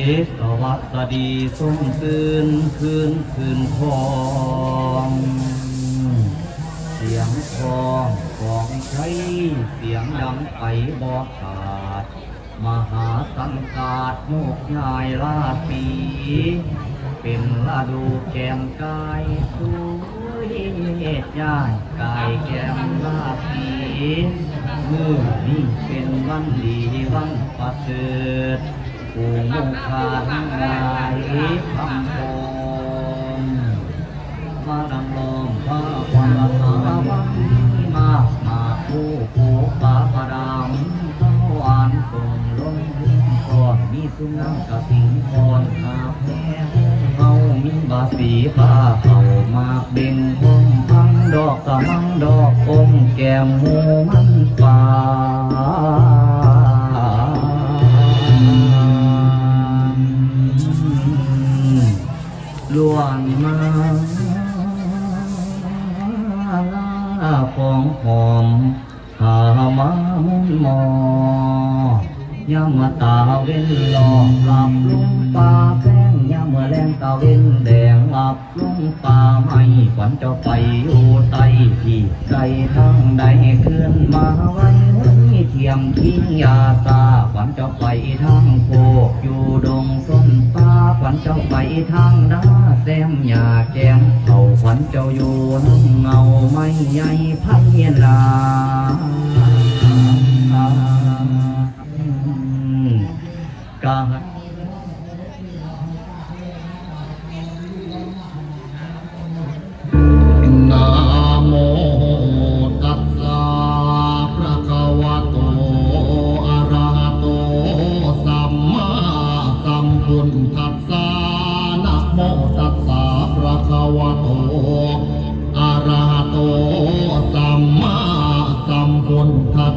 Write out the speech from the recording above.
สวัสดีส่งคืนคืนคืนทองเสียงทองของใช้เสียงดังไปบอกขาด มหาสังกาดโมกงายลาสีเป็นลาดูแกมกายสวยเอ็ดย่ายกายแกมลาสีมือนี้เป็นวันดีวันประเสริฐ ผู้มุขคาทั้งหลายคำโพงมาดำลมพระความรักษาวันนี้มามาผู้ผู้ปาประดามเท้าอ่านตรงลงลิ้นก่อนมีสุนัขกระสิงคอนหาแม่เฮามีบาสีผ้าเขามาเบ่งห้องพังดอกสะมังดอกอมแก้มหูมันป่า วนมาของหอมหามามุนมอยามมาตาเว้นหลอกหลับลุงป่าแสงยามเมื่อแรงตาเว้นแดงหลับลุงป่าไม่ขวัญจ้าไปอยู่ใต้ที่ไกลทางใดเคลื่อนมาไว้ไเทียมทิ้งยาตาขวัญจ้าไปทางโคกอยู่ดงส้นป่า ขวัญเจ้าไปทางด้าแซมยาแกมเขาขวัญเจ้าอยู่น้ำเงาไม่ใหญ่พันลาการ พุทัสสานะโมตัสสะพระคาวะโตอาราโตสัมมาสัมพุทธั